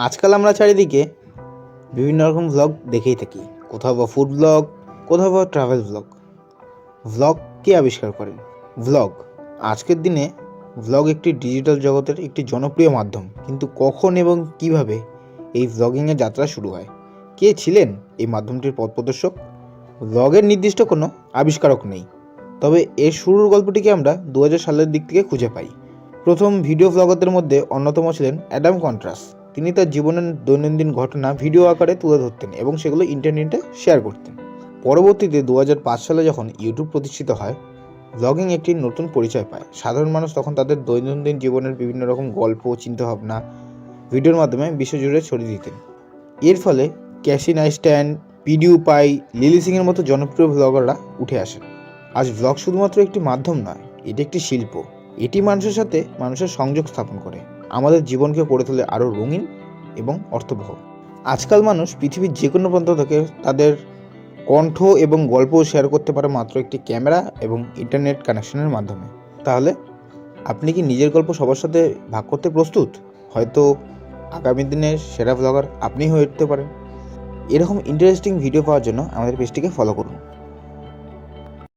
আজকাল আমরা চারিদিকে বিভিন্ন রকম ভ্লগ দেখেই থাকি। কোথাও বা ফুড ব্লগ কোথাও বা ট্রাভেল ভ্লগ ভ্লগ কে আবিষ্কার করেন? ভ্লগ আজকের দিনে ভ্লগ একটি ডিজিটাল জগতের একটি জনপ্রিয় মাধ্যম। কিন্তু কখন এবং কীভাবে এই ভ্লগিংয়ের যাত্রা শুরু হয়? কে ছিলেন এই মাধ্যমটির পথপ্রদর্শক ভ্লগের নির্দিষ্ট কোনো আবিষ্কারক নেই। তবে এর শুরুর গল্পটিকে আমরা দু হাজার সালের দিক থেকে খুঁজে পাই। প্রথম ভিডিও ভ্লগারদের মধ্যে অন্যতম ছিলেন অ্যাডাম কন্ট্রাস। তিনি তার জীবনের দৈনন্দিন ঘটনা ভিডিও আকারে তুলে ধরতেন এবং সেগুলো ইন্টারনেটে শেয়ার করতেন। পরবর্তীতে দু হাজার পাঁচ সালে যখন ইউটিউব প্রতিষ্ঠিত হয় ব্লগিং একটি নতুন পরিচয় পায়। সাধারণ মানুষ তখন তাদের দৈনন্দিন জীবনের বিভিন্ন রকম গল্প, চিন্তাভাবনা ভিডিওর মাধ্যমে বিশ্বজুড়ে ছড়িয়ে দিতেন। এর ফলে ক্যাসি নাইস্ট্যান্ড পিডিউ পাই, লিলি সিংয়ের মতো জনপ্রিয় ভ্লগাররা উঠে আসেন। আজ ব্লগ শুধুমাত্র একটি মাধ্যম নয়, এটি একটি শিল্প। এটি মানুষের সাথে মানুষের সংযোগ স্থাপন করে। আমাদের জীবনকে করে তোলে আরও রঙিন এবং অর্থবহ। আজকাল মানুষ পৃথিবীর যে কোনো প্রান্ত থেকে তাদের কণ্ঠ এবং গল্প শেয়ার করতে পারে মাত্র একটি ক্যামেরা এবং ইন্টারনেট কানেকশনের মাধ্যমে। তাহলে আপনি কি নিজের গল্প সবার সাথে ভাগ করতে প্রস্তুত? হয়তো আগামী দিনের সেরা ব্লগার আপনি হয়ে উঠতে পারেন। এরকম ইন্টারেস্টিং ভিডিও পাওয়ার জন্য আমাদের পেজটিকে ফলো করুন।